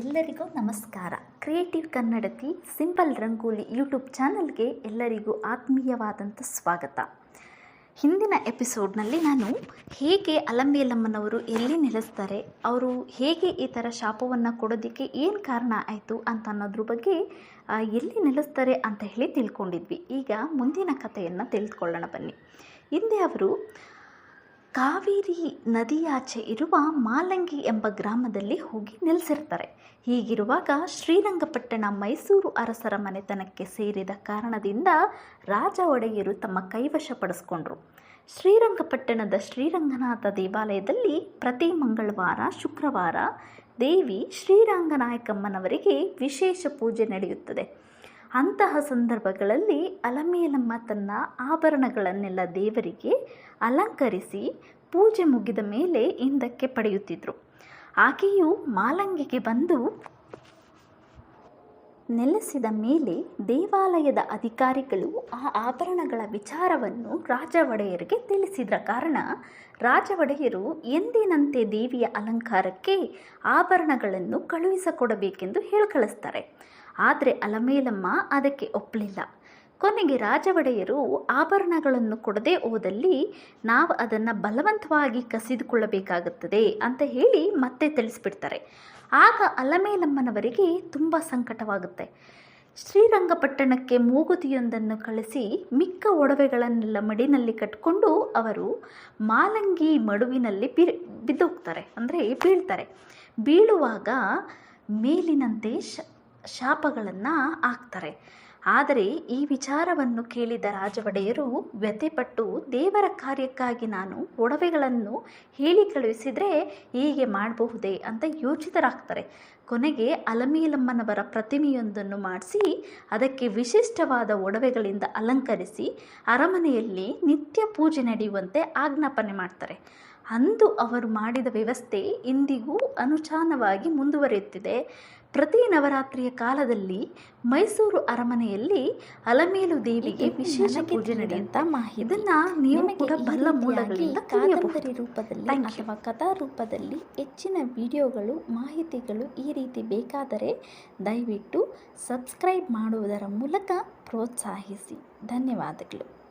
ಎಲ್ಲರಿಗೂ ನಮಸ್ಕಾರ. Creative Kannadathi simple rangoli YouTube ಚಾನಲ್ಗೆ ಎಲ್ಲರಿಗೂ ಆತ್ಮೀಯವಾದಂಥ ಸ್ವಾಗತ. ಹಿಂದಿನ ಎಪಿಸೋಡ್ನಲ್ಲಿ ನಾನು ಹೇಗೆ ಅಲಂಬೇಲಮ್ಮನವರು ಎಲ್ಲಿ ನೆಲೆಸ್ತಾರೆ, ಅವರು ಹೇಗೆ ಈ ಥರ ಶಾಪವನ್ನು ಕೊಡೋದಕ್ಕೆ ಏನು ಕಾರಣ ಆಯಿತು ಅಂತ ಅನ್ನೋದ್ರ ಬಗ್ಗೆ ಎಲ್ಲಿ ನೆಲೆಸ್ತಾರೆ ಅಂತ ಹೇಳಿ ತಿಳ್ಕೊಂಡಿದ್ವಿ. ಈಗ ಮುಂದಿನ ಕಥೆಯನ್ನು ತಿಳಿದುಕೊಳ್ಳೋಣ ಬನ್ನಿ. ಹಿಂದೆ ಅವರು ಕಾವೇರಿ ನದಿಯಾಚೆ ಇರುವ ಮಾಲಂಗಿ ಎಂಬ ಗ್ರಾಮದಲ್ಲಿ ಹೋಗಿ ನೆಲೆಸಿರ್ತಾರೆ ಹೀಗಿರುವಾಗ ಶ್ರೀರಂಗಪಟ್ಟಣ ಮೈಸೂರು ಅರಸರ ಮನೆತನಕ್ಕೆ ಸೇರಿದ ಕಾರಣದಿಂದ ರಾಜ ಒಡೆಯರು ತಮ್ಮ ಕೈವಶಪಡಿಸ್ಕೊಂಡ್ರು ಶ್ರೀರಂಗಪಟ್ಟಣದ ಶ್ರೀರಂಗನಾಥ ದೇವಾಲಯದಲ್ಲಿ ಪ್ರತಿ ಮಂಗಳವಾರ, ಶುಕ್ರವಾರ ದೇವಿ ಶ್ರೀರಂಗನಾಯಕಮ್ಮನವರಿಗೆ ವಿಶೇಷ ಪೂಜೆ ನಡೆಯುತ್ತದೆ. ಅಂತಹ ಸಂದರ್ಭಗಳಲ್ಲಿ ಅಲಮೇಲಮ್ಮ ತನ್ನ ಆಭರಣಗಳನ್ನೆಲ್ಲ ದೇವರಿಗೆ ಅಲಂಕರಿಸಿ ಪೂಜೆ ಮುಗಿದ ಮೇಲೆ ಹಿಂದಕ್ಕೆ ಪಡೆಯುತ್ತಿದ್ದರು ಆಕೆಯು ಮಾಲಂಗಿಗೆ ಬಂದು ನೆಲೆಸಿದ ಮೇಲೆ ದೇವಾಲಯದ ಅಧಿಕಾರಿಗಳು ಆ ಆಭರಣಗಳ ವಿಚಾರವನ್ನು ರಾಜ ಒಡೆಯರಿಗೆ ತಿಳಿಸಿದ ಕಾರಣ ರಾಜ ಒಡೆಯರು ಎಂದಿನಂತೆ ದೇವಿಯ ಅಲಂಕಾರಕ್ಕೆ ಆಭರಣಗಳನ್ನು ಕಳುಹಿಸಿಕೊಡಬೇಕೆಂದು ಹೇಳಿ ಕಳಿಸ್ತಾರೆ ಆದರೆ ಅಲಮೇಲಮ್ಮ ಅದಕ್ಕೆ ಒಪ್ಪಲಿಲ್ಲ ಕೊನೆಗೆ ರಾಜ ಒಡೆಯರು ಆಭರಣಗಳನ್ನು ಕೊಡದೇ ಹೋದಲ್ಲಿ ನಾವು ಅದನ್ನು ಬಲವಂತವಾಗಿ ಕಸಿದುಕೊಳ್ಳಬೇಕಾಗುತ್ತದೆ ಅಂತ ಹೇಳಿ ಮತ್ತೆ ತಿಳಿಸ್ಬಿಡ್ತಾರೆ. ಆಗ ಅಲಮೇಲಮ್ಮನವರಿಗೆ ತುಂಬ ಸಂಕಟವಾಗುತ್ತೆ. ಶ್ರೀರಂಗಪಟ್ಟಣಕ್ಕೆ ಮೂಗುತಿಯೊಂದನ್ನು ಕಳಿಸಿ ಮಿಕ್ಕ ಒಡವೆಗಳನ್ನೆಲ್ಲ ಮಡಿನಲ್ಲಿ ಕಟ್ಟಿಕೊಂಡು ಅವರು ಮಾಲಂಗಿ ಮಡುವಿನಲ್ಲಿ ಬಿ ಬಿದ್ದೋಗ್ತಾರೆ, ಅಂದರೆ ಬೀಳ್ತಾರೆ. ಬೀಳುವಾಗ ಮೇಲಿನಂತೆ ಶ ಶಾಪಗಳನ್ನು ಹಾಕ್ತಾರೆ. ಆದರೆ ಈ ವಿಚಾರವನ್ನು ಕೇಳಿದ ರಾಜವಡೆಯರು ವ್ಯಥೆಪಟ್ಟು, ದೇವರ ಕಾರ್ಯಕ್ಕಾಗಿ ನಾನು ಒಡವೆಗಳನ್ನು ಹೇಳಿ ಕಳುಹಿಸಿದರೆ ಹೀಗೆ ಮಾಡಬಹುದೇ? ಅಂತ ಯೋಚಿತರಾಗ್ತಾರೆ. ಕೊನೆಗೆ ಅಲಮೀಲಮ್ಮನವರ ಪ್ರತಿಮೆಯೊಂದನ್ನು ಮಾಡಿಸಿ, ಅದಕ್ಕೆ ವಿಶಿಷ್ಟವಾದ ಒಡವೆಗಳಿಂದ ಅಲಂಕರಿಸಿ, ಅರಮನೆಯಲ್ಲಿ ನಿತ್ಯ ಪೂಜೆ ನಡೆಯುವಂತೆ ಆಜ್ಞಾಪನೆ ಮಾಡ್ತಾರೆ. ಅಂದು ಅವರು ಮಾಡಿದ ವ್ಯವಸ್ಥೆ ಇಂದಿಗೂ ಅನುಚಾನವಾಗಿ ಮುಂದುವರಿಯುತ್ತಿದೆ. ಪ್ರತಿ ನವರಾತ್ರಿಯ ಕಾಲದಲ್ಲಿ ಮೈಸೂರು ಅರಮನೆಯಲ್ಲಿ ಅಲಮೇಲು ದೇವಿಗೆ ವಿಶೇಷ ಪೂಜೆ ನಡೆಯುತ್ತ. ಇದನ್ನ ನೀವು ಕೂಡ ಬಲ್ಲ ಮೂಲಗಳಿಂದ ಕಾದಂಬರಿ ರೂಪದಲ್ಲಿ ಅಥವಾ ಕಥಾ ರೂಪದಲ್ಲಿ ಹೆಚ್ಚಿನ ವಿಡಿಯೋಗಳು ಮಾಹಿತಿಗಳು ಈ ರೀತಿ ಬೇಕಾದರೆ ದಯವಿಟ್ಟು ಸಬ್ಸ್ಕ್ರೈಬ್ ಮಾಡುವುದರ ಮೂಲಕ ಪ್ರೋತ್ಸಾಹಿಸಿ. ಧನ್ಯವಾದಗಳು.